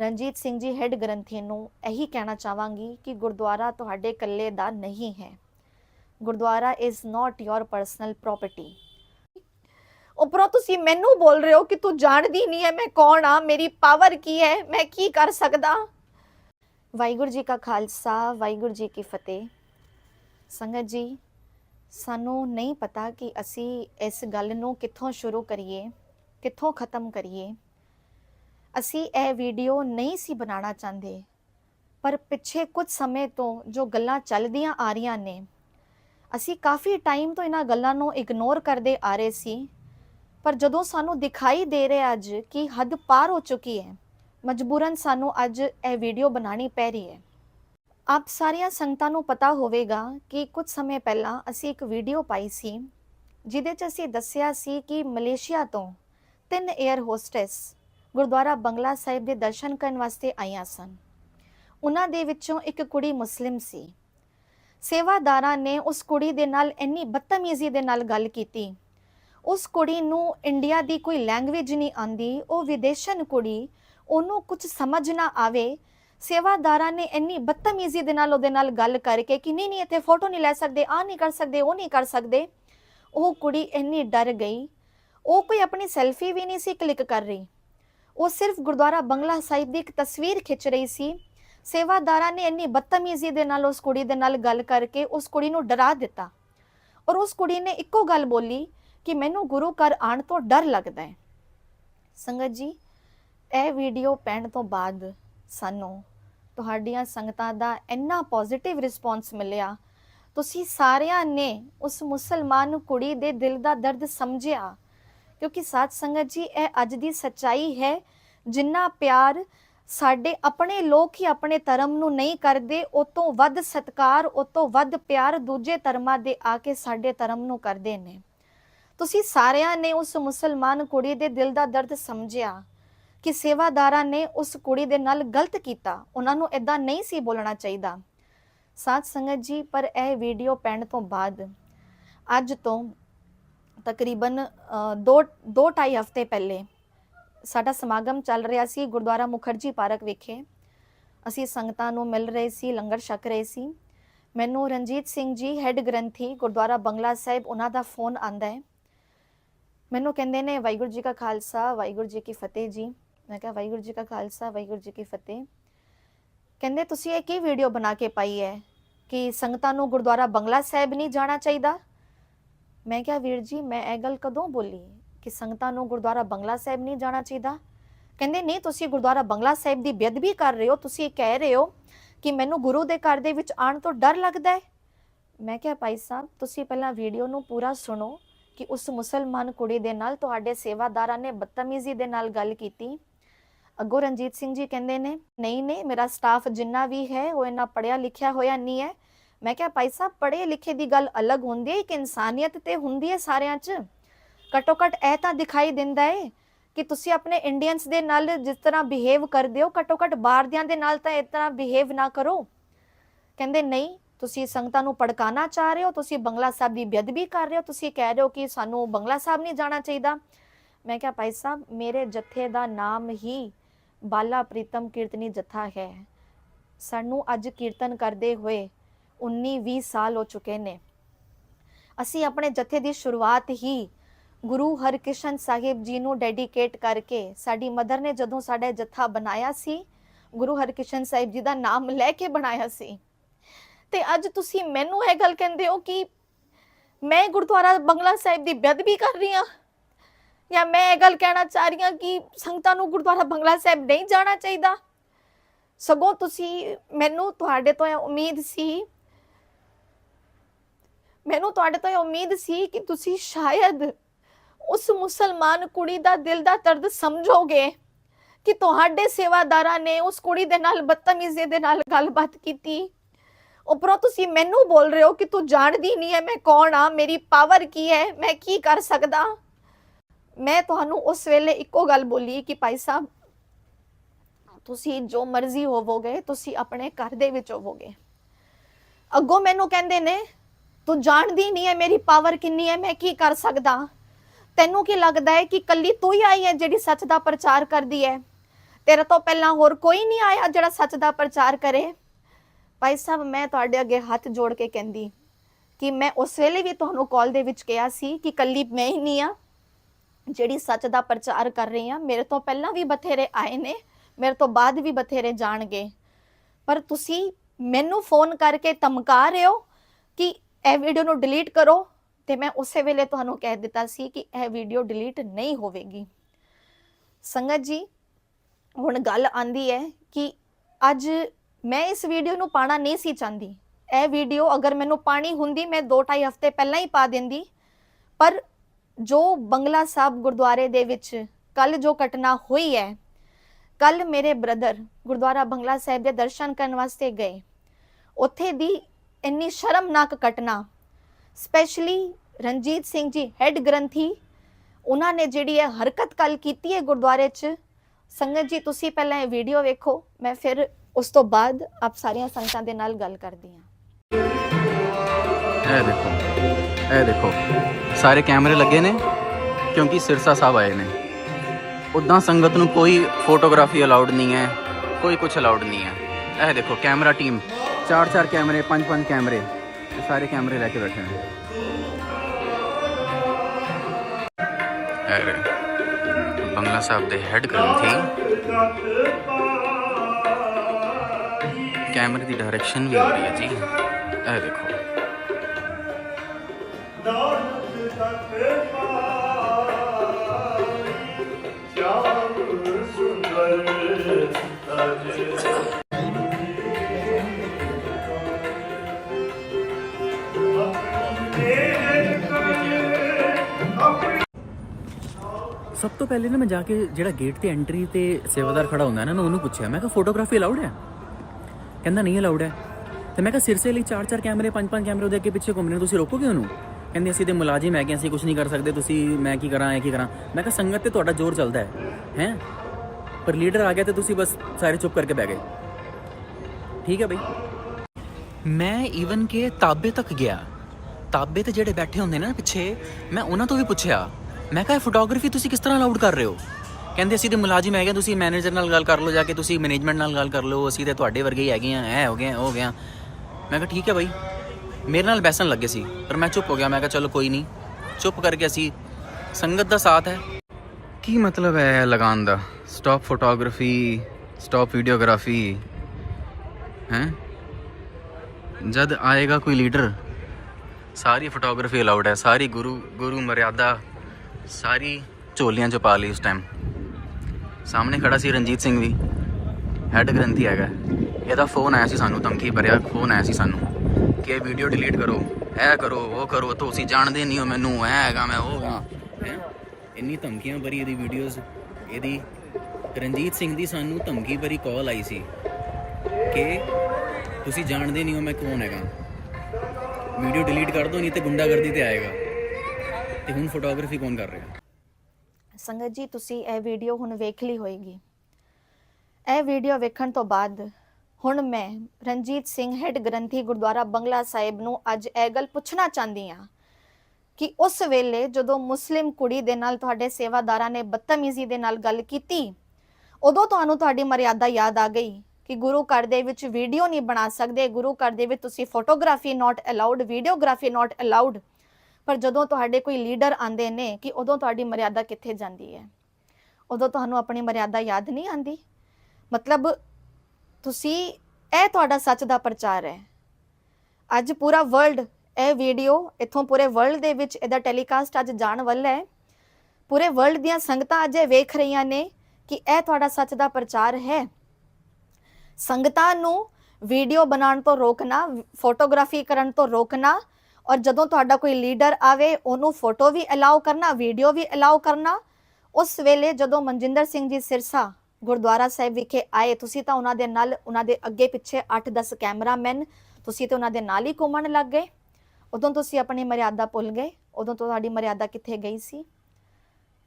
Ranjit Singh ji head ਗ੍ਰੰਥੀ ਨੂੰ ਇਹੀ ਕਹਿਣਾ ਚਾਹਾਂਗੀ ਕਿ ਗੁਰਦੁਆਰਾ ਤੁਹਾਡੇ ਇਕੱਲੇ ਦਾ ਨਹੀਂ ਹੈ। Gurdwara is not your personal property ਉਪਰੋਂ ਤੁਸੀਂ ਮੈਨੂੰ ਬੋਲ ਰਹੇ ਹੋ ਕਿ ਤੂੰ ਜਾਣਦੀ ਨਹੀਂ ਹੈ ਮੈਂ ਕੌਣ ਆ, ਮੇਰੀ ਪਾਵਰ ਕੀ ਹੈ, ਮੈਂ ਕੀ ਕਰ ਸਕਦਾ? ਵਾਹਿਗੁਰੂ ਜੀ ਕਾ ਖਾਲਸਾ, ਵਾਹਿਗੁਰੂ ਜੀ ਕੀ ਫਤਿਹ। ਸੰਗਤ ਜੀ, ਸਾਨੂੰ ਨਹੀਂ ਪਤਾ ਕਿ ਅਸੀਂ ਇਸ ਗੱਲ ਨੂੰ ਕਿੱਥੋਂ ਸ਼ੁਰੂ ਕਰੀਏ, ਕਿੱਥੋਂ ਖਤਮ ਕਰੀਏ। ਅਸੀਂ ਇਹ ਵੀਡੀਓ ਨਹੀਂ ਸੀ ਬਣਾਉਣਾ ਚਾਹੁੰਦੇ। ਪਰ ਪਿੱਛੇ ਕੁਝ ਸਮੇਂ ਤੋਂ ਜੋ ਗੱਲਾਂ ਚੱਲਦੀਆਂ ਆ ਰਹੀਆਂ ਨੇ, ਅਸੀਂ ਕਾਫੀ ਟਾਈਮ ਤੋਂ ਇਹਨਾਂ ਗੱਲਾਂ ਨੂੰ ਇਗਨੋਰ ਕਰਦੇ ਆ ਰਹੇ ਸੀ। ਪਰ ਜਦੋਂ ਸਾਨੂੰ ਦਿਖਾਈ ਦੇ ਰਿਹਾ ਅੱਜ ਕਿ ਹੱਦ ਪਾਰ ਹੋ ਚੁੱਕੀ ਹੈ, ਮਜਬੂਰਨ ਸਾਨੂੰ ਅੱਜ ਇਹ ਵੀਡੀਓ ਬਣਾਉਣੀ ਪੈ ਰਹੀ ਹੈ। ਆਪ ਸਾਰੀਆਂ ਸੰਗਤਾਂ ਨੂੰ ਪਤਾ ਹੋਵੇਗਾ ਕਿ ਕੁਝ ਸਮੇਂ ਪਹਿਲਾਂ ਅਸੀਂ ਇੱਕ ਵੀਡੀਓ ਪਾਈ ਸੀ, ਜਿਹਦੇ 'ਚ ਅਸੀਂ ਦੱਸਿਆ ਸੀ ਕਿ ਮਲੇਸ਼ੀਆ ਤੋਂ ਤਿੰਨ 에ਅਰ ਹੋਸਟੈਸ ਗੁਰਦੁਆਰਾ ਬੰਗਲਾ ਸਾਹਿਬ ਦੇ ਦਰਸ਼ਨ ਕਰਨ ਵਾਸਤੇ ਆਈਆਂ ਸਨ। ਉਹਨਾਂ ਦੇ ਵਿੱਚੋਂ ਇੱਕ ਕੁੜੀ ਮੁਸਲਿਮ ਸੀ। ਸੇਵਾਦਾਰਾਂ ਨੇ ਉਸ ਕੁੜੀ ਦੇ ਨਾਲ ਇੰਨੀ ਬਦਤਮੀਜ਼ੀ ਦੇ ਨਾਲ ਗੱਲ ਕੀਤੀ। ਉਸ ਕੁੜੀ ਨੂੰ ਇੰਡੀਆ ਦੀ ਕੋਈ ਲੈਂਗੁਏਜ ਨਹੀਂ ਆਂਦੀ ਉਹ ਵਿਦੇਸ਼ਨ ਕੁੜੀ, ਉਹਨੂੰ ਕੁਝ ਸਮਝ ਨਾ ਆਵੇ। ਸੇਵਾਦਾਰਾਂ ਨੇ ਇੰਨੀ ਬਦਤਮੀਜ਼ੀ ਦੇ ਨਾਲ ਉਹਦੇ ਨਾਲ ਗੱਲ ਕਰਕੇ ਕਿ ਨਹੀਂ ਨਹੀਂ, ਇੱਥੇ ਫੋਟੋ ਨਹੀਂ ਲੈ ਸਕਦੇ ਆ ਨਹੀਂ ਕਰ ਸਕਦੇ, ਉਹ ਨਹੀਂ ਕਰ ਸਕਦੇ। ਉਹ ਕੁੜੀ ਇੰਨੀ ਡਰ ਗਈ। ਉਹ ਕੋਈ ਆਪਣੀ ਸੈਲਫੀ ਵੀ ਨਹੀਂ ਸੀ ਕਲਿੱਕ ਕਰ ਰਹੀ। ਉਹ ਸਿਰਫ ਗੁਰਦੁਆਰਾ ਬੰਗਲਾ ਸਾਹਿਬ ਦੀ ਇੱਕ ਤਸਵੀਰ ਖਿੱਚ ਰਹੀ ਸੀ। ਸੇਵਾਦਾਰਾਂ ਨੇ ਇੰਨੀ ਬਦਤਮੀਜ਼ੀ ਦੇ ਨਾਲ ਉਸ ਕੁੜੀ ਦੇ ਨਾਲ ਗੱਲ ਕਰਕੇ ਉਸ ਕੁੜੀ ਨੂੰ ਡਰਾ ਦਿੱਤਾ। ਔਰ ਉਸ ਕੁੜੀ ਨੇ ਇੱਕੋ ਗੱਲ ਬੋਲੀ ਕਿ ਮੈਨੂੰ ਗੁਰੂ ਘਰ ਆਉਣ ਤੋਂ ਡਰ ਲੱਗਦਾ ਹੈ। ਸੰਗਤ ਜੀ, ਇਹ ਵੀਡੀਓ ਪੈਣ ਤੋਂ ਬਾਅਦ ਸਾਨੂੰ ਤੁਹਾਡੀਆਂ ਸੰਗਤਾਂ ਦਾ ਇੰਨਾ ਪੋਜ਼ਿਟਿਵ ਰਿਸਪੌਂਸ ਮਿਲਿਆ। ਤੁਸੀਂ ਸਾਰਿਆਂ ਨੇ ਉਸ ਮੁਸਲਮਾਨ ਕੁੜੀ ਦੇ ਦਿਲ ਦਾ ਦਰਦ ਸਮਝਿਆ। ਕਿਉਂਕਿ ਸਾਧ ਸੰਗਤ ਜੀ, ਇਹ ਅੱਜ ਦੀ ਸੱਚਾਈ ਹੈ, ਜਿੰਨਾ ਪਿਆਰ ਸਾਡੇ ਆਪਣੇ ਲੋਕ ਹੀ ਆਪਣੇ ਧਰਮ ਨੂੰ ਨਹੀਂ ਕਰਦੇ, ਉਹ ਤੋਂ ਵੱਧ ਸਤਕਾਰ, ਉਹ ਤੋਂ ਵੱਧ ਪਿਆਰ ਦੂਜੇ ਧਰਮਾਂ ਦੇ ਆ ਕੇ ਸਾਡੇ ਧਰਮ ਨੂੰ ਕਰਦੇ ਨੇ। ਤੁਸੀਂ ਸਾਰਿਆਂ ਨੇ ਉਸ ਮੁਸਲਮਾਨ ਕੁੜੀ ਦੇ ਦਿਲ ਦਾ ਦਰਦ ਸਮਝਿਆ ਕਿ ਸੇਵਾਦਾਰਾਂ ਨੇ ਉਸ ਕੁੜੀ ਦੇ ਨਾਲ ਗਲਤ ਕੀਤਾ। ਉਹਨਾਂ ਨੂੰ ਇਦਾਂ ਨਹੀਂ ਸੀ ਬੋਲਣਾ ਚਾਹੀਦਾ। ਸਾਧ ਸੰਗਤ ਜੀ, ਪਰ ਇਹ ਵੀਡੀਓ ਪੈਣ ਤੋਂ ਬਾਅਦ, ਅੱਜ ਤੋਂ ਤਕਰੀਬਨ 2 ਦੋ ਢਾਈ ਹਫ਼ਤੇ ਪਹਿਲੇ ਸਾਡਾ ਸਮਾਗਮ ਚੱਲ ਰਿਹਾ ਸੀ ਗੁਰਦੁਆਰਾ ਮੁਖਰਜੀ ਪਾਰਕ ਵਿਖੇ। ਅਸੀਂ ਸੰਗਤਾਂ ਨੂੰ ਮਿਲ ਰਹੇ ਸੀ, ਲੰਗਰ ਛਕ ਰਹੇ ਸੀ। ਮੈਨੂੰ ਰਣਜੀਤ ਸਿੰਘ ਜੀ ਹੈੱਡ ਗ੍ਰੰਥੀ, ਗੁਰਦੁਆਰਾ ਬੰਗਲਾ ਸਾਹਿਬ, ਉਹਨਾਂ ਦਾ ਫੋਨ ਆਂਦਾ ਹੈ। ਮੈਨੂੰ ਕਹਿੰਦੇ ਨੇ, ਵਾਹਿਗੁਰੂ ਜੀ ਕਾ ਖਾਲਸਾ, ਵਾਹਿਗੁਰੂ ਜੀ ਕੀ ਫਤਿਹ ਜੀ। ਮੈਂ ਕਿਹਾ, ਵਾਹਿਗੁਰੂ ਜੀ ਕਾ ਖਾਲਸਾ, ਵਾਹਿਗੁਰੂ ਜੀ ਕੀ ਫਤਿਹ। ਕਹਿੰਦੇ, ਤੁਸੀਂ ਇਹ ਕੀ ਵੀਡੀਓ ਬਣਾ ਕੇ ਪਾਈ ਹੈ? ਕਿ ਸੰਗਤਾਂ ਨੂੰ ਗੁਰਦੁਆਰਾ ਬੰਗਲਾ ਸਾਹਿਬ ਨਹੀਂ ਜਾਣਾ ਚਾਹੀਦਾ? ਮੈਂ ਕਿਹਾ, ਵੀਰ ਜੀ, ਮੈਂ ਇਹ ਗੱਲ ਕਦੋਂ ਬੋਲੀ ਕਿ ਸੰਗਤਾਂ ਨੂੰ ਗੁਰਦੁਆਰਾ ਬੰਗਲਾ ਸਾਹਿਬ ਨਹੀਂ ਜਾਣਾ ਚਾਹੀਦਾ? ਕਹਿੰਦੇ, ਨਹੀਂ, ਤੁਸੀਂ ਗੁਰਦੁਆਰਾ ਬੰਗਲਾ ਸਾਹਿਬ ਦੀ ਬੇਅਦਬੀ ਕਰ ਰਹੇ ਹੋ। ਤੁਸੀਂ ਇਹ ਕਹਿ ਰਹੇ ਹੋ ਕਿ ਮੈਨੂੰ ਗੁਰੂ ਦੇ ਘਰ ਦੇ ਵਿੱਚ ਆਉਣ ਤੋਂ ਡਰ ਲੱਗਦਾ ਹੈ? ਮੈਂ ਕਿਹਾ, ਭਾਈ ਸਾਹਿਬ, ਤੁਸੀਂ ਪਹਿਲਾਂ ਵੀਡੀਓ ਨੂੰ ਪੂਰਾ ਸੁਣੋ ਕਿ ਉਸ ਮੁਸਲਮਾਨ ਕੁੜੀ ਦੇ ਨਾਲ ਤੁਹਾਡੇ ਸੇਵਾਦਾਰਾਂ ਨੇ ਬਦਤਮੀਜ਼ੀ ਦੇ ਨਾਲ ਗੱਲ ਕੀਤੀ। ਅੱਗੋਂ ਰਣਜੀਤ ਸਿੰਘ ਜੀ ਕਹਿੰਦੇ ਨੇ, ਨਹੀਂ ਨਹੀਂ, ਮੇਰਾ ਸਟਾਫ ਜਿੰਨਾ ਵੀ ਹੈ, ਉਹ ਇੰਨਾ ਪੜਿਆ ਲਿਖਿਆ ਹੋਇਆ ਨਹੀਂ ਹੈ। ਮੈਂ ਕਿਹਾ, ਭਾਈ ਸਾਹਿਬ, ਪੜ੍ਹੇ ਲਿਖੇ ਦੀ ਗੱਲ ਅਲੱਗ ਹੁੰਦੀ ਹੈ, ਇੱਕ ਇਨਸਾਨੀਅਤ ਤੇ ਹੁੰਦੀ ਹੈ ਸਾਰਿਆਂ 'ਚ। ਘੱਟੋ ਘੱਟ ਇਹ ਤਾਂ ਦਿਖਾਈ ਦਿੰਦਾ ਹੈ ਕਿ ਤੁਸੀਂ ਆਪਣੇ ਇੰਡੀਅਨਸ ਦੇ ਨਾਲ ਜਿਸ ਤਰ੍ਹਾਂ ਬਿਹੇਵ ਕਰਦੇ ਹੋ, ਘੱਟੋ ਘੱਟ ਬਾਹਰਦਿਆਂ ਦੇ ਨਾਲ ਤਾਂ ਇਸ ਤਰ੍ਹਾਂ ਬਿਹੇਵ ਨਾ ਕਰੋ। ਕਹਿੰਦੇ, ਨਹੀਂ, ਤੁਸੀਂ ਸੰਗਤਾਂ ਨੂੰ ਪੜਕਾਣਾ ਚਾਹ ਰਹੇ ਹੋ, ਤੁਸੀਂ ਬੰਗਲਾ ਸਾਹਿਬ ਦੀ ਬੇਅਦਬੀ ਕਰ ਰਹੇ ਹੋ, ਤੁਸੀਂ ਕਹਿ ਰਹੇ ਹੋ ਕਿ ਸਾਨੂੰ ਬੰਗਲਾ ਸਾਹਿਬ ਨਹੀਂ ਜਾਣਾ ਚਾਹੀਦਾ। ਮੈਂ ਕਿਹਾ, ਭਾਈ ਸਾਹਿਬ, ਮੇਰੇ ਜਥੇ ਦਾ ਨਾਮ ਹੀ ਬਾਲਾ ਪ੍ਰੀਤਮ ਕੀਰਤਨੀ ਜਥਾ ਹੈ। ਸਾਨੂੰ ਅੱਜ ਕੀਰਤਨ ਕਰਦੇ ਹੋਏ 19 20 ਸਾਲ ਹੋ ਚੁੱਕੇ ਨੇ। ਅਸੀਂ ਆਪਣੇ ਜਥੇ ਦੀ ਸ਼ੁਰੂਆਤ ਹੀ ਗੁਰੂ ਹਰਕ੍ਰਿਸ਼ਨ ਸਾਹਿਬ ਜੀ ਨੂੰ ਡੈਡੀਕੇਟ ਕਰਕੇ ਸਾਡੀ ਮਦਰ ਨੇ ਜਦੋਂ ਸਾਡਾ ਜਥਾ ਬਣਾਇਆ ਸੀ, ਗੁਰੂ ਹਰਕ੍ਰਿਸ਼ਨ ਸਾਹਿਬ ਜੀ ਦਾ ਨਾਮ ਲੈ ਕੇ ਬਣਾਇਆ ਸੀ। ਤੇ ਅੱਜ ਤੁਸੀਂ ਮੈਨੂੰ ਇਹ ਗੱਲ ਕਹਿੰਦੇ ਹੋ ਕਿ ਮੈਂ ਗੁਰਦੁਆਰਾ ਬੰਗਲਾ ਸਾਹਿਬ ਦੀ ਬੇਅਦਬੀ ਕਰ ਰਹੀ ਹਾਂ ਜਾਂ ਮੈਂ ਇਹ ਗੱਲ ਕਹਿਣਾ ਚਾਹ ਰਹੀ ਹਾਂ ਕਿ ਸੰਗਤਾਂ ਨੂੰ ਗੁਰਦੁਆਰਾ ਬੰਗਲਾ ਸਾਹਿਬ ਨਹੀਂ ਜਾਣਾ ਚਾਹੀਦਾ? ਸਗੋਂ ਤੁਸੀਂ ਮੈਨੂੰ ਤੁਹਾਡੇ ਤੋਂ ਇਹ ਉਮੀਦ ਸੀ ਮੈਨੂੰ ਤੁਹਾਡੇ ਤੋਂ ਇਹ ਉਮੀਦ ਸੀ ਕਿ ਤੁਸੀਂ ਸ਼ਾਇਦ ਉਸ ਮੁਸਲਮਾਨ ਕੁੜੀ ਦਾ ਦਿਲ ਦਾ ਦਰਦ ਸਮਝੋਗੇ ਕਿ ਤੁਹਾਡੇ ਸੇਵਾਦਾਰਾਂ ਨੇ ਉਸ ਕੁੜੀ ਦੇ ਨਾਲ ਬਦਤਮੀਜ਼ੀ ਦੇ ਨਾਲ ਗੱਲਬਾਤ ਕੀਤੀ। ਉਪਰੋਂ ਤੁਸੀਂ ਮੈਨੂੰ ਬੋਲ ਰਹੇ ਹੋ ਕਿ ਤੂੰ ਜਾਣਦੀ ਨਹੀਂ ਹੈ ਮੈਂ ਕੌਣ ਆ, ਮੇਰੀ ਪਾਵਰ ਕੀ ਹੈ, ਮੈਂ ਕੀ ਕਰ ਸਕਦਾ? ਮੈਂ ਤੁਹਾਨੂੰ ਉਸ ਵੇਲੇ ਇੱਕੋ ਗੱਲ ਬੋਲੀ ਕਿ ਭਾਈ ਸਾਹਿਬ, ਤੁਸੀਂ ਜੋ ਮਰਜ਼ੀ ਹੋਵੋਗੇ, ਤੁਸੀਂ ਆਪਣੇ ਘਰ ਦੇ ਵਿੱਚ ਹੋਵੋਗੇ। ਅੱਗੋਂ ਮੈਨੂੰ ਕਹਿੰਦੇ ਨੇ ਤੂੰ ਜਾਣਦੀ ਨਹੀਂ ਹੈ ਮੇਰੀ ਪਾਵਰ ਕਿੰਨੀ ਹੈ ਮੈਂ ਕੀ ਕਰ ਸਕਦਾ? ਤੈਨੂੰ ਕੀ ਲੱਗਦਾ ਹੈ ਕਿ ਕੱਲੀ ਤੂੰ ਹੀ ਆਈ ਹੈ ਜਿਹੜੀ ਸੱਚ ਦਾ ਪ੍ਰਚਾਰ ਕਰਦੀ ਹੈ ਤੇਰੇ ਤੋਂ ਪਹਿਲਾਂ ਹੋਰ ਕੋਈ ਨਹੀਂ ਆਇਆ ਜਿਹੜਾ ਸੱਚ ਦਾ ਪ੍ਰਚਾਰ ਕਰੇ? ਭਾਈ ਸਾਹਿਬ, ਮੈਂ ਤੁਹਾਡੇ ਅੱਗੇ ਹੱਥ ਜੋੜ ਕੇ ਕਹਿੰਦੀ ਕਿ ਮੈਂ ਉਸ ਵੇਲੇ ਵੀ ਤੁਹਾਨੂੰ ਕਾਲ ਦੇ ਵਿੱਚ ਕਿਹਾ ਸੀ ਕਿ ਕੱਲੀ ਮੈਂ ਹੀ ਨਹੀਂ ਆ ਜਿਹੜੀ ਸੱਚ ਦਾ ਪ੍ਰਚਾਰ ਕਰ ਰਹੀ ਆ। ਮੇਰੇ ਤੋਂ ਪਹਿਲਾਂ ਵੀ ਬਥੇਰੇ ਆਏ ਨੇ, ਮੇਰੇ ਤੋਂ ਬਾਅਦ ਵੀ ਬਥੇਰੇ ਜਾਣਗੇ। ਪਰ ਤੁਸੀਂ ਮੈਨੂੰ ਫੋਨ ਕਰਕੇ ਧਮਕਾ ਰਹੇ ਹੋ ਕਿ ਇਹ ਵੀਡੀਓ ਨੂੰ ਡਿਲੀਟ ਕਰੋ ਤੇ ਮੈਂ ਉਸੇ ਵੇਲੇ ਤੁਹਾਨੂੰ ਕਹਿ ਦਿੱਤਾ ਸੀ ਕਿ ਇਹ ਵੀਡੀਓ ਡਿਲੀਟ ਨਹੀਂ ਹੋਵੇਗੀ। ਸੰਗਤ ਜੀ, ਹੁਣ ਗੱਲ ਆਂਦੀ ਹੈ ਕਿ ਅੱਜ ਮੈਂ ਇਸ ਵੀਡੀਓ ਨੂੰ ਪਾਣਾ ਨਹੀਂ ਸੀ ਚਾਹੁੰਦੀ। ਇਹ ਵੀਡੀਓ ਅਗਰ ਮੈਨੂੰ ਪਾਣੀ ਹੁੰਦੀ, ਮੈਂ 2-2.5 ਹਫ਼ਤੇ ਪਹਿਲਾਂ ਹੀ ਪਾ ਦਿੰਦੀ। ਪਰ ਜੋ ਬੰਗਲਾ ਸਾਹਿਬ ਗੁਰਦੁਆਰੇ ਦੇ ਵਿੱਚ ਕੱਲ ਜੋ ਘਟਨਾ ਹੋਈ ਹੈ ਕੱਲ ਮੇਰੇ ਬ੍ਰਦਰ ਗੁਰਦੁਆਰਾ ਬੰਗਲਾ ਸਾਹਿਬ ਦੇ ਦਰਸ਼ਨ ਕਰਨ ਵਾਸਤੇ ਗਏ। ਉੱਥੇ ਦੀ ਇੰਨੀ ਸ਼ਰਮਨਾਕ ਘਟਨਾ ਸਪੈਸ਼ਲੀ ਰਣਜੀਤ ਸਿੰਘ ਜੀ ਹੈੱਡ ਗ੍ਰੰਥੀ, ਉਹਨਾਂ ਨੇ ਜਿਹੜੀ ਇਹ ਹਰਕਤ ਕੱਲ ਕੀਤੀ ਹੈ ਗੁਰਦੁਆਰੇ 'ਚ। ਸੰਗਤ ਜੀ, ਤੁਸੀਂ ਪਹਿਲਾਂ ਇਹ ਵੀਡੀਓ ਵੇਖੋ, ਮੈਂ ਫਿਰ ਉਸ ਤੋਂ ਬਾਅਦ ਆਪ ਸਾਰੀਆਂ ਸੰਗਤਾਂ ਦੇ ਨਾਲ ਗੱਲ ਕਰਦੀ ਹਾਂ। ਇਹ ਦੇਖੋ ਇਹ ਦੇਖੋ, ਸਾਰੇ ਕੈਮਰੇ ਲੱਗੇ ਨੇ, ਕਿਉਂਕਿ ਸਿਰਸਾ ਸਾਹਿਬ ਆਏ ਨੇ। ਉਦਾਂ ਸੰਗਤ ਨੂੰ ਕੋਈ ਫੋਟੋਗ੍ਰਾਫੀ ਅਲਾਉਡ ਨਹੀਂ ਹੈ, ਕੋਈ ਕੁਝ ਅਲਾਉਡ ਨਹੀਂ ਹੈ। ਇਹ ਦੇਖੋ, ਕੈਮਰਾ ਟੀਮ ਚਾਰ ਚਾਰ ਕੈਮਰੇ ਪੰਜ ਪੰਜ ਕੈਮਰੇ ਇਹ ਸਾਰੇ ਕੈਮਰੇ ਲੈ ਕੇ ਬੈਠੇ ਨੇ ਇਹ ਰਹੇ ਬੰਗਲਾ ਸਾਹਿਬ ਦੇ ਹੈੱਡ ਗ੍ਰੰਥੀ ਕੈਮਰੇ ਦੀ ਡਾਇਰੈਕਸ਼ਨ ਵੀ ਹੋ ਰਹੀ ਹੈ ਜੀ ਸਭ ਤੋਂ ਪਹਿਲੇ ਨਾ ਮੈਂ ਜਾ ਕੇ ਜਿਹੜਾ ਗੇਟ ਤੇ ਐਂਟਰੀ ਤੇ ਸੇਵਾਦਾਰ ਖੜਾ ਹੁੰਦਾ ਨਾ ਮੈਂ ਉਹਨੂੰ ਪੁੱਛਿਆ। ਮੈਂ ਕਿਹਾ ਫੋਟੋਗ੍ਰਾਫੀ ਅਲਾਉਡ ਹੈ? ਕਹਿੰਦਾ ਨਹੀਂ ਅਲਾਉਡ ਹੈ। ਤੇ ਮੈਂ ਕਿਹਾ ਸਿਰਸੇ ਲਈ ਚਾਰ ਚਾਰ ਕੈਮਰੇ ਪੰਜ ਪੰਜ ਕੈਮਰੇ ਉਹਦੇ ਅੱਗੇ ਪਿੱਛੇ ਘੁੰਮ ਰਹੇ ਨੇ, ਤੁਸੀਂ ਰੋਕੋਗੇ ਉਹਨੂੰ? ਕਹਿੰਦੇ ਅਸੀਂ ਤੇ ਮੁਲਾਜ਼ਮ ਹੈਗੇ ਅਸੀਂ ਕੁਝ ਨਹੀਂ ਕਰ ਸਕਦੇ ਤੁਸੀਂ ਮੈਂ ਕੀ ਕਰਾਂ ਇਹ ਕੀ ਕਰਾਂ? ਮੈਂ ਕਿਹਾ ਸੰਗਤ ਤੇ ਤੁਹਾਡਾ ਜ਼ੋਰ ਚੱਲਦਾ ਹੈ ਹੈ? ਪਰ ਲੀਡਰ ਆ ਗਿਆ ਤੇ ਤੁਸੀਂ ਬਸ ਸਾਰੇ ਚੁੱਪ ਕਰਕੇ ਬਹਿ ਗਏ। ਠੀਕ ਹੈ ਬਈ। ਮੈਂ ਈਵਨ ਕਿ ਤਾਬੇ ਤੱਕ ਗਿਆ। ਤਾਬੇ ਤੇ ਜਿਹੜੇ ਬੈਠੇ ਹੁੰਦੇ ਨੇ ਨਾ ਪਿੱਛੇ ਮੈਂ ਉਹਨਾਂ ਤੋਂ ਵੀ ਪੁੱਛਿਆ ਮੈਂ ਕਿਹਾ ਫੋਟੋਗ੍ਰਾਫੀ ਤੁਸੀਂ ਕਿਸ ਤਰ੍ਹਾਂ ਅਲਾਉਡ ਕਰ ਰਹੇ ਹੋ? ਕਹਿੰਦੇ ਅਸੀਂ ਤੇ ਮੁਲਾਜ਼ਮ ਹੈਗੇ ਹਾਂ, ਤੁਸੀਂ ਮੈਨੇਜਰ ਨਾਲ ਗੱਲ ਕਰ ਲਓ ਜਾ ਕੇ ਤੁਸੀਂ ਮੈਨੇਜਮੈਂਟ ਨਾਲ ਗੱਲ ਕਰ ਲਓ ਅਸੀਂ ਤੇ ਤੁਹਾਡੇ ਵਰਗੇ ਹੀ ਹੈਗੇ ਆ ਐ ਹੋ ਗਏ ਹੋ ਗਿਆ। ਮੈਂ ਕਿਹਾ ਠੀਕ ਹੈ ਬਾਈ। ਮੇਰੇ ਨਾਲ ਬੈਸਣ ਲੱਗੇ ਸੀ ਪਰ ਮੈਂ ਚੁੱਪ ਹੋ ਗਿਆ ਮੈਂ ਕਿਹਾ ਚਲੋ ਕੋਈ ਨਹੀਂ। ਚੁੱਪ ਕਰਕੇ ਅਸੀਂ ਸੰਗਤ ਦਾ ਸਾਥ ਹੈ। ਕੀ ਮਤਲਬ ਹੈ ਲਗਾਉਣ ਦਾ? ਸਟਾਪ ਫੋਟੋਗ੍ਰਾਫੀ ਸਟਾਪ ਵੀਡੀਓਗ੍ਰਾਫੀ ਹੈ? ਜਦ ਆਏਗਾ ਕੋਈ ਲੀਡਰ ਸਾਰੀ ਫੋਟੋਗ੍ਰਾਫੀ ਅਲਾਉਡ ਹੈ ਸਾਰੀ ਗੁਰੂ ਗੁਰੂ ਮਰਿਆਦਾ ਸਾਰੀ ਝੋਲੀਆਂ ਚ ਪਾ ਲਈ ਉਸ ਟਾਈਮ ਸਾਹਮਣੇ ਖੜਾ ਸੀ ਰਣਜੀਤ ਸਿੰਘ ਵੀ। ਹੈੱਡ ਗ੍ਰੰਥੀ ਹੈਗਾ। ਇਹਦਾ ਫੋਨ ਆਇਆ ਸੀ ਸਾਨੂੰ, ਧਮਕੀ ਭਰਿਆ ਫੋਨ ਆਇਆ ਸੀ ਸਾਨੂੰ ਕਿ ਇਹ ਵੀਡੀਓ ਡਿਲੀਟ ਕਰੋ। ਇਹ ਕਰੋ, ਉਹ ਕਰੋ, ਤੁਸੀਂ ਜਾਣਦੇ ਨਹੀਂ ਹੋ ਮੈਨੂੰ, ਇਹ ਹੈਗਾ, ਮੈਂ ਉਹ ਹਾਂ ਹੈਂ? ਇੰਨੀ ਧਮਕੀਆਂ ਭਰੀ ਇਹਦੀ ਵੀਡੀਓਜ਼ ਇਹਦੀ ਰਣਜੀਤ ਸਿੰਘ ਦੀ ਸਾਨੂੰ ਧਮਕੀ ਭਰੀ ਕਾਲ ਆਈ ਸੀ ਕਿ ਤੁਸੀਂ ਜਾਣਦੇ ਨਹੀਂ ਹੋ ਮੈਂ ਕੌਣ ਹੈਗਾ। ਵੀਡੀਓ ਡਿਲੀਟ ਕਰ ਦਿਓ ਨਹੀਂ ਤੇ ਗੁੰਡਾਗਰਦੀ ਤੇ ਆਏਗਾ। ਤੇ ਹੁਣ ਫੋਟੋਗ੍ਰਾਫੀ ਕੌਣ ਕਰ ਰਿਹਾ? ਸੰਗਤ ਜੀ, ਤੁਸੀਂ ਇਹ ਵੀਡੀਓ ਹੁਣ ਵੇਖ ਲਈ ਹੋਏਗੀ। ਇਹ ਵੀਡੀਓ ਵੇਖਣ ਤੋਂ ਬਾਅਦ ਹੁਣ ਮੈਂ ਰਣਜੀਤ ਸਿੰਘ ਹੈੱਡ ਗ੍ਰੰਥੀ ਗੁਰਦੁਆਰਾ ਬੰਗਲਾ ਸਾਹਿਬ ਨੂੰ ਅੱਜ ਇਹ ਗੱਲ ਪੁੱਛਣਾ ਚਾਹੁੰਦੀ ਹਾਂ ਕਿ ਉਸ ਵੇਲੇ ਜਦੋਂ ਮੁਸਲਿਮ ਕੁੜੀ ਦੇ ਨਾਲ ਤੁਹਾਡੇ ਸੇਵਾਦਾਰਾਂ ਨੇ ਬਦਤਮੀਜ਼ੀ ਦੇ ਨਾਲ ਗੱਲ ਕੀਤੀ, ਉਦੋਂ ਤੁਹਾਨੂੰ ਤੁਹਾਡੀ ਮਰਿਆਦਾ ਯਾਦ ਆ ਗਈ ਕਿ ਗੁਰੂ ਘਰ ਦੇ ਵਿੱਚ ਵੀਡੀਓ ਨਹੀਂ ਬਣਾ ਸਕਦੇ, ਗੁਰੂ ਘਰ ਦੇ ਵਿੱਚ ਤੁਸੀਂ photography not allowed videography not allowed ਪਰ ਜਦੋਂ ਤੁਹਾਡੇ ਕੋਈ ਲੀਡਰ ਆਂਦੇ ਨੇ ਕਿ ਉਦੋਂ ਤੁਹਾਡੀ ਮਰਿਆਦਾ ਕਿੱਥੇ ਜਾਂਦੀ ਹੈ? ਉਦੋਂ ਤੁਹਾਨੂੰ ਆਪਣੀ ਮਰਿਆਦਾ ਯਾਦ ਨਹੀਂ ਆਂਦੀ ਮਤਲਬ ਤੁਸੀਂ, ਇਹ ਤੁਹਾਡਾ ਸੱਚ ਦਾ ਪ੍ਰਚਾਰ ਹੈ। ਅੱਜ ਪੂਰਾ ਵਰਲਡ ਇਹ ਵੀਡੀਓ ਇਥੋਂ ਪੂਰੇ ਵਰਲਡ ਦੇ ਵਿੱਚ, ਇਹਦਾ ਟੈਲੀਕਾਸਟ ਅੱਜ ਜਾਣ ਵਾਲਾ ਹੈ। ਪੂਰੇ ਵਰਲਡ ਦੀਆਂ ਸੰਗਤਾਂ ਅੱਜ ਇਹ ਵੇਖ ਰਹੀਆਂ ਨੇ ਕਿ ਇਹ ਤੁਹਾਡਾ ਸੱਚ ਦਾ ਪ੍ਰਚਾਰ ਹੈ। ਸੰਗਤਾਂ ਨੂੰ ਵੀਡੀਓ ਬਣਾਉਣ ਤੋਂ ਰੋਕਣਾ ਫੋਟੋਗ੍ਰਾਫੀ ਕਰਨ ਤੋਂ ਰੋਕਣਾ ਔਰ ਜਦੋਂ ਤੁਹਾਡਾ ਕੋਈ ਲੀਡਰ ਆਵੇ, ਉਹਨੂੰ ਫੋਟੋ ਵੀ ਅਲਾਉ ਕਰਨਾ ਵੀਡੀਓ ਵੀ ਅਲਾਉ ਕਰਨਾ। ਉਸ ਵੇਲੇ ਜਦੋਂ ਮਨਜਿੰਦਰ ਸਿੰਘ ਜੀ ਸਿਰਸਾ ਗੁਰਦੁਆਰਾ ਸਾਹਿਬ ਵਿਖੇ ਆਏ, ਤੁਸੀਂ ਤਾਂ ਉਹਨਾਂ ਦੇ ਨਾਲ, ਉਹਨਾਂ ਦੇ ਅੱਗੇ ਪਿੱਛੇ 8-10 ਕੈਮਰਾਮੈਨ, ਤੁਸੀਂ ਤੇ ਉਹਨਾਂ ਦੇ ਨਾਲ ਹੀ ਘੁੰਮਣ ਲੱਗ ਗਏ। ਉਦੋਂ ਤੁਸੀਂ ਆਪਣੀ ਮਰਿਆਦਾ ਭੁੱਲ ਗਏ, ਉਦੋਂ ਤੁਹਾਡੀ ਮਰਿਆਦਾ ਕਿੱਥੇ ਗਈ ਸੀ?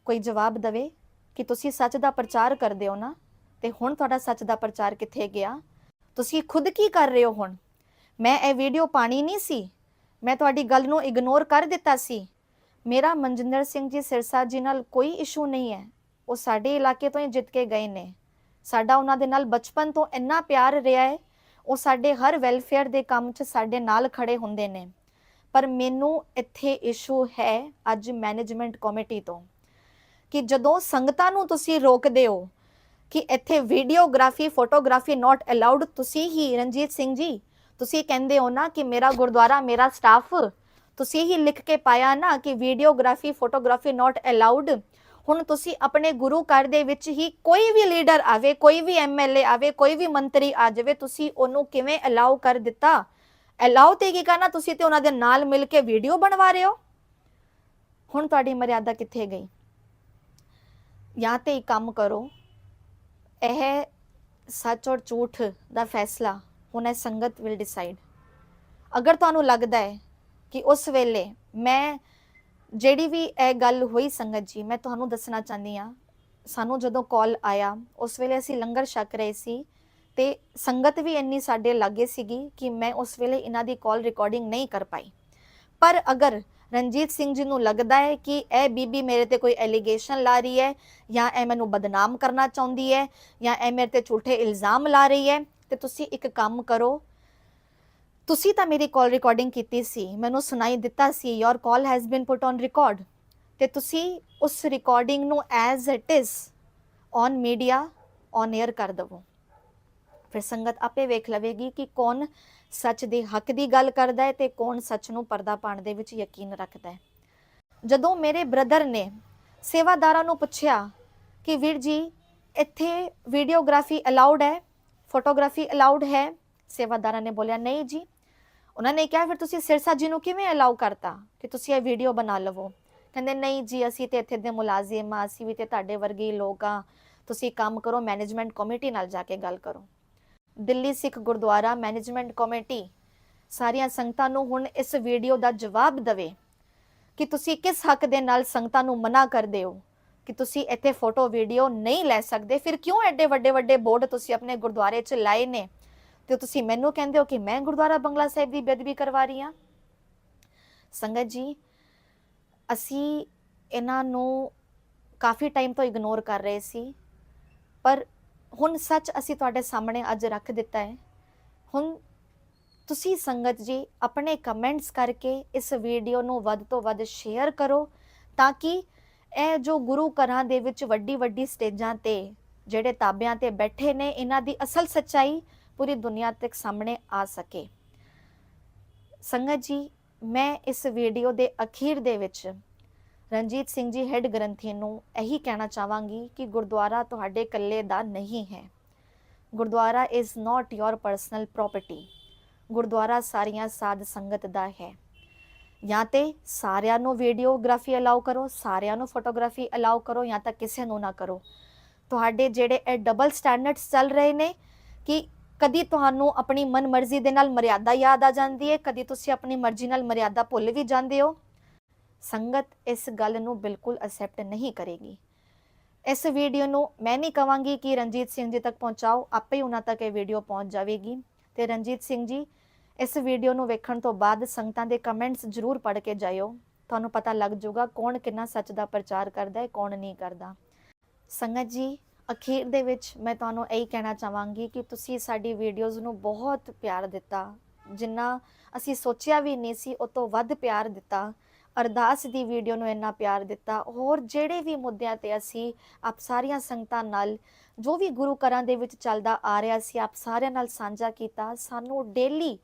ਕੋਈ ਜਵਾਬ ਦਵੇ ਕਿ ਤੁਸੀਂ ਸੱਚ ਦਾ ਪ੍ਰਚਾਰ ਕਰਦੇ ਹੋ ਨਾ? ਤੇ ਹੁਣ ਤੁਹਾਡਾ ਸੱਚ ਦਾ ਪ੍ਰਚਾਰ ਕਿੱਥੇ ਗਿਆ? ਤੁਸੀਂ ਖੁਦ ਕੀ ਕਰ ਰਹੇ ਹੋ ਹੁਣ? ਮੈਂ ਇਹ ਵੀਡੀਓ ਪਾਣੀ ਨਹੀਂ ਸੀ ਮੈਂ ਤੁਹਾਡੀ ਗੱਲ ਨੂੰ ਇਗਨੋਰ ਕਰ ਦਿੱਤਾ ਸੀ। ਮੇਰਾ ਮਨਜਿੰਦਰ ਸਿੰਘ ਜੀ ਸਿਰਸਾ ਜੀ ਨਾਲ ਕੋਈ ਇਸ਼ੂ ਨਹੀਂ ਹੈ। ਉਹ ਸਾਡੇ ਇਲਾਕੇ ਤੋਂ ਹੀ ਜਿੱਤ ਕੇ ਗਏ ਨੇ। ਸਾਡਾ ਉਹਨਾਂ ਦੇ ਨਾਲ ਬਚਪਨ ਤੋਂ ਇੰਨਾ ਪਿਆਰ ਰਿਹਾ ਹੈ। ਉਹ ਸਾਡੇ ਹਰ ਵੈਲਫੇਅਰ ਦੇ ਕੰਮ 'ਚ ਸਾਡੇ ਨਾਲ ਖੜੇ ਹੁੰਦੇ ਨੇ। ਪਰ ਮੈਨੂੰ ਇੱਥੇ ਇਸ਼ੂ ਹੈ ਅੱਜ ਮੈਨੇਜਮੈਂਟ ਕਮੇਟੀ ਤੋਂ। ਕਿ ਜਦੋਂ ਸੰਗਤਾਂ ਨੂੰ ਤੁਸੀਂ ਰੋਕਦੇ ਹੋ, ਕਿ ਇੱਥੇ ਵੀਡੀਓਗ੍ਰਾਫੀ ਫੋਟੋਗ੍ਰਾਫੀ ਨਾਟ ਅਲਾਉਡ ਤੁਸੀਂ ਹੀ ਰਣਜੀਤ ਸਿੰਘ ਜੀ ਤੁਸੀਂ ਕਹਿੰਦੇ ਹੋ ਨਾ ਕਿ ਮੇਰਾ ਗੁਰਦੁਆਰਾ, ਮੇਰਾ ਸਟਾਫ ਤੁਸੀਂ ਹੀ ਲਿਖ ਕੇ ਪਾਇਆ ਨਾ ਕਿ ਵੀਡੀਓਗ੍ਰਾਫੀ ਫੋਟੋਗ੍ਰਾਫੀ ਨਾਟ ਅਲਾਉਡ ਹੁਣ ਤੁਸੀਂ ਆਪਣੇ ਗੁਰੂ ਘਰ ਦੇ ਵਿੱਚ ਹੀ ਕੋਈ ਵੀ ਲੀਡਰ ਆਵੇ, ਕੋਈ ਵੀ ਐਮਐਲਏ ਆਵੇ, ਕੋਈ ਵੀ ਮੰਤਰੀ ਆ ਜਾਵੇ, ਤੁਸੀਂ ਉਹਨੂੰ ਕਿਵੇਂ ਅਲਾਉ ਕਰ ਦਿੱਤਾ? ਅਲਾਉ ਤੇ ਕੀ ਕਰਨਾ? ਤੁਸੀਂ ਤੇ ਉਹਨਾਂ ਦੇ ਨਾਲ ਮਿਲ ਕੇ ਵੀਡੀਓ ਬਣਵਾ ਰਹੇ ਹੋ। ਹੁਣ ਤੁਹਾਡੀ ਮਰਿਆਦਾ ਕਿੱਥੇ ਗਈ? ਜਾਂ ਤੇ ਕੰਮ ਕਰੋ। ਇਹ ਸੱਚ ਔਰ ਝੂਠ ਦਾ ਫੈਸਲਾ ਹੁਣ ਇਹ ਸੰਗਤ ਵਿਲ ਡਿਸਾਈਡ ਅਗਰ ਤੁਹਾਨੂੰ ਲੱਗਦਾ ਹੈ ਕਿ ਉਸ ਵੇਲੇ ਮੈਂ ਜਿਹੜੀ ਵੀ ਇਹ ਗੱਲ ਹੋਈ ਸੰਗਤ ਜੀ, ਮੈਂ ਤੁਹਾਨੂੰ ਦੱਸਣਾ ਚਾਹੁੰਦੀ ਆ ਸਾਨੂੰ ਜਦੋਂ ਕਾਲ ਆਇਆ, ਉਸ ਵੇਲੇ ਅਸੀਂ ਲੰਗਰ ਛਕ ਰਹੇ ਸੀ ਤੇ ਸੰਗਤ ਵੀ ਇੰਨੀ ਸਾਡੇ ਲਾਗੇ ਸੀਗੀ ਕਿ ਮੈਂ ਉਸ ਵੇਲੇ ਇਹਨਾਂ ਦੀ ਕਾਲ ਰਿਕਾਰਡਿੰਗ ਨਹੀਂ ਕਰ ਪਾਈ। ਪਰ ਅਗਰ ਰਣਜੀਤ ਸਿੰਘ ਜੀ ਨੂੰ ਲੱਗਦਾ ਹੈ ਕਿ ਇਹ ਬੀਬੀ ਮੇਰੇ ਤੇ ਕੋਈ ਐਲੀਗੇਸ਼ਨ ਲਾ ਰਹੀ ਹੈ ਜਾਂ ਇਹ ਮੈਨੂੰ ਬਦਨਾਮ ਕਰਨਾ ਚਾਹੁੰਦੀ ਹੈ ਜਾਂ ਇਹ ਮੇਰੇ ਤੇ ਝੂਠੇ ਇਲਜ਼ਾਮ ਲਾ ਰਹੀ ਹੈ ਤੇ ਤੁਸੀਂ ਇੱਕ ਕੰਮ ਕਰੋ। ਤੁਸੀਂ ਤਾਂ ਮੇਰੀ ਕਾਲ ਰਿਕਾਰਡਿੰਗ ਕੀਤੀ ਸੀ। ਮੈਨੂੰ ਸੁਣਾਈ ਦਿੱਤਾ ਸੀ। Your call has been put on record ਤੇ ਤੁਸੀਂ ਉਸ ਰਿਕਾਰਡਿੰਗ ਨੂੰ as it is on media on air ਕਰ ਦਵੋ। ਫਿਰ ਸੰਗਤ ਆਪੇ ਵੇਖ ਲਵੇਗੀ ਕਿ ਕੌਣ ਸੱਚ ਦੇ ਹੱਕ ਦੀ ਗੱਲ ਕਰਦਾ ਹੈ ਤੇ ਕੌਣ ਸੱਚ ਨੂੰ ਪਰਦਾ ਪਾਉਣ ਦੇ ਵਿੱਚ ਯਕੀਨ ਰੱਖਦਾ ਹੈ। ਜਦੋਂ ਮੇਰੇ ਬ੍ਰਦਰ ਨੇ ਸੇਵਾਦਾਰਾਂ ਨੂੰ ਪੁੱਛਿਆ ਕਿ ਵੀਰ ਜੀ, ਇੱਥੇ ਵੀਡੀਓਗ੍ਰਾਫੀ ਅਲਾਉਡ ਹੈ? ਫੋਟੋਗ੍ਰਾਫੀ ਅਲਾਉਡ ਹੈ? ਸੇਵਾਦਾਰਾਂ ਨੇ ਬੋਲਿਆ, ਨਹੀਂ ਜੀ। ਉਹਨਾਂ ਨੇ ਕਿਹਾ, ਫਿਰ ਤੁਸੀਂ ਸਿਰਸਾ ਜੀ ਨੂੰ ਕਿਵੇਂ ਅਲਾਉ ਕਰਤਾ ਕਿ ਤੁਸੀਂ ਇਹ ਵੀਡੀਓ ਬਣਾ ਲਵੋ? ਕਹਿੰਦੇ, ਨਹੀਂ ਜੀ, ਅਸੀਂ ਤੇ ਇੱਥੇ ਦੇ ਮੁਲਾਜ਼ਮ ਆ, ਅਸੀਂ ਵੀ ਤੇ ਤੁਹਾਡੇ ਵਰਗੇ ਲੋਕ ਆ। ਤੁਸੀਂ ਕੰਮ ਕਰੋ, ਮੈਨੇਜਮੈਂਟ ਕਮੇਟੀ ਨਾਲ ਜਾ ਕੇ ਗੱਲ ਕਰੋ। ਦਿੱਲੀ ਸਿੱਖ ਗੁਰਦੁਆਰਾ ਮੈਨੇਜਮੈਂਟ ਕਮੇਟੀ ਸਾਰੀਆਂ ਸੰਗਤਾਂ ਨੂੰ ਹੁਣ ਇਸ ਵੀਡੀਓ ਦਾ ਜਵਾਬ ਦੇਵੇ ਕਿ ਤੁਸੀਂ ਕਿਸ ਹੱਕ ਦੇ ਨਾਲ ਸੰਗਤਾਂ ਨੂੰ ਮਨਾ ਕਰਦੇ ਹੋ? ਕਿ ਤੁਸੀਂ ਇੱਥੇ ਫੋਟੋ ਵੀਡੀਓ ਨਹੀਂ ਲੈ ਸਕਦੇ। ਫਿਰ ਕਿਉਂ ਐਡੇ ਵੱਡੇ ਵੱਡੇ ਬੋਰਡ ਤੁਸੀਂ ਆਪਣੇ ਗੁਰਦੁਆਰੇ 'ਚ ਲਾਏ ਨੇ? ਤੇ ਤੁਸੀਂ ਮੈਨੂੰ ਕਹਿੰਦੇ ਹੋ ਕਿ ਮੈਂ ਗੁਰਦੁਆਰਾ ਬੰਗਲਾ ਸਾਹਿਬ ਦੀ ਬੇਅਦਬੀ ਕਰਵਾ ਰਹੀ ਹਾਂ। ਸੰਗਤ ਜੀ, ਅਸੀਂ ਇਹਨਾਂ ਨੂੰ ਕਾਫੀ ਟਾਈਮ ਤੋਂ ਇਗਨੋਰ ਕਰ ਰਹੇ ਸੀ। ਪਰ ਹੁਣ ਸੱਚ ਅਸੀਂ ਤੁਹਾਡੇ ਸਾਹਮਣੇ ਅੱਜ ਰੱਖ ਦਿੱਤਾ ਹੈ। ਹੁਣ ਤੁਸੀਂ ਸੰਗਤ ਜੀ, ਆਪਣੇ ਕਮੈਂਟਸ ਕਰਕੇ ਇਸ ਵੀਡੀਓ ਨੂੰ ਵੱਧ ਤੋਂ ਵੱਧ ਸ਼ੇਅਰ ਕਰੋ, ਤਾਂ ਕਿ ਇਹ ਜੋ ਗੁਰੂ ਘਰਾਂ ਦੇ ਵਿੱਚ ਵੱਡੀ ਵੱਡੀ ਸਟੇਜਾਂ ਤੇ ਜਿਹੜੇ ਤਾਬਿਆਂ ਤੇ ਬੈਠੇ ਨੇ, ਇਹਨਾਂ ਦੀ ਅਸਲ ਸੱਚਾਈ ਪੂਰੀ ਦੁਨੀਆ ਤੱਕ ਸਾਹਮਣੇ ਆ ਸਕੇ। ਸੰਗਤ ਜੀ, ਮੈਂ ਇਸ ਵੀਡੀਓ ਦੇ ਅਖੀਰ ਦੇ ਵਿੱਚ ਰਣਜੀਤ ਸਿੰਘ ਜੀ ਹੈੱਡ ਗ੍ਰੰਥੀ ਨੂੰ ਇਹੀ ਕਹਿਣਾ ਚਾਹਾਂਗੀ ਕਿ ਗੁਰਦੁਆਰਾ ਤੁਹਾਡੇ ਇਕੱਲੇ ਦਾ ਨਹੀਂ ਹੈ। Gurdwara is not your personal property gurdwara ਸਾਰੀਆਂ ਸਾਧ ਸੰਗਤ ਦਾ ਹੈ। ਜਾਂ ਤੇ ਸਾਰਿਆਂ ਨੂੰ ਵੀਡੀਓਗ੍ਰਾਫੀ ਅਲਾਉ ਕਰੋ, ਸਾਰਿਆਂ ਨੂੰ ਫੋਟੋਗ੍ਰਾਫੀ ਅਲਾਉ ਕਰੋ, ਜਾਂ ਤਾਂ ਕਿਸੇ ਨੂੰ ਨਾ ਕਰੋ। ਤੁਹਾਡੇ ਜਿਹੜੇ ਇਹ ਡਬਲ ਸਟੈਂਡਰਡਸ ਚੱਲ ਰਹੇ ਨੇ ਕਿ ਕਦੀ ਤੁਹਾਨੂੰ ਆਪਣੀ ਮਨਮਰਜ਼ੀ ਦੇ ਨਾਲ ਮਰਿਆਦਾ ਯਾਦ ਆ ਜਾਂਦੀ ਹੈ ਕਦੀ ਤੁਸੀਂ ਆਪਣੀ ਮਰਜ਼ੀ ਨਾਲ ਮਰਿਆਦਾ ਭੁੱਲ ਵੀ ਜਾਂਦੇ ਹੋ। ਸੰਗਤ ਇਸ ਗੱਲ ਨੂੰ ਬਿਲਕੁਲ ਅਸੈਪਟ ਨਹੀਂ ਕਰੇਗੀ। ਇਸ ਵੀਡੀਓ ਨੂੰ ਮੈਂ ਨਹੀਂ ਕਵਾਂਗੀ ਕਿ ਰਣਜੀਤ ਸਿੰਘ ਜੀ ਤੱਕ ਪਹੁੰਚਾਓ, ਆਪੇ ਹੀ ਉਹਨਾਂ ਤੱਕ ਇਹ ਵੀਡੀਓ ਪਹੁੰਚ ਜਾਵੇਗੀ। ਤੇ ਰਣਜੀਤ ਸਿੰਘ ਜੀ ਇਸ ਵੀਡੀਓ ਨੂੰ ਵੇਖਣ ਤੋਂ ਬਾਅਦ ਸੰਗਤਾਂ ਦੇ ਕਮੈਂਟਸ ਜ਼ਰੂਰ ਪੜ੍ਹ ਕੇ ਜਾਇਓ। ਤੁਹਾਨੂੰ ਪਤਾ ਲੱਗ ਜਾਊਗਾ ਕੌਣ ਕਿੰਨਾ ਸੱਚ ਦਾ ਪ੍ਰਚਾਰ ਕਰਦਾ ਹੈ, ਕੌਣ ਨਹੀਂ ਕਰਦਾ। ਸੰਗਤ ਜੀ, ਅਖੀਰ ਦੇ ਵਿੱਚ ਮੈਂ ਤੁਹਾਨੂੰ ਇਹੀ ਕਹਿਣਾ ਚਾਹਾਂਗੀ ਕਿ ਤੁਸੀਂ ਸਾਡੀ ਵੀਡੀਓਜ਼ ਨੂੰ ਬਹੁਤ ਪਿਆਰ ਦਿੱਤਾ। ਜਿੰਨਾ ਅਸੀਂ ਸੋਚਿਆ ਵੀ ਨਹੀਂ ਸੀ, ਉਹ ਤੋਂ ਵੱਧ ਪਿਆਰ ਦਿੱਤਾ। ਅਰਦਾਸ ਦੀ ਵੀਡੀਓ ਨੂੰ ਇੰਨਾ ਪਿਆਰ ਦਿੱਤਾ। ਹੋਰ ਜਿਹੜੇ ਵੀ ਮੁੱਦਿਆਂ ਤੇ ਅਸੀਂ ਆਪ ਸਾਰੀਆਂ ਸੰਗਤਾਂ ਨਾਲ, ਜੋ ਵੀ ਗੁਰੂ ਘਰਾਂ ਦੇ ਵਿੱਚ ਚੱਲਦਾ ਆ ਰਿਹਾ ਸੀ, ਆਪ ਸਾਰਿਆਂ ਨਾਲ ਸਾਂਝਾ ਕੀਤਾ। ਸਾਨੂੰ ਡੇਲੀ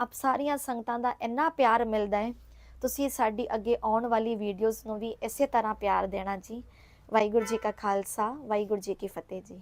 ਆਪ ਸਾਰੀਆਂ ਸੰਗਤਾਂ ਦਾ ਇੰਨਾ ਪਿਆਰ ਮਿਲਦਾ ਹੈ। ਤੁਸੀਂ ਸਾਡੀ ਅੱਗੇ ਆਉਣ ਵਾਲੀ ਵੀਡੀਓਜ਼ ਨੂੰ ਵੀ ਇਸੇ ਤਰ੍ਹਾਂ ਪਿਆਰ ਦੇਣਾ ਜੀ। ਵਾਹਿਗੁਰੂ ਜੀ ਕਾ ਖਾਲਸਾ, ਵਾਹਿਗੁਰੂ ਜੀ ਕੀ ਫਤਿਹ ਜੀ।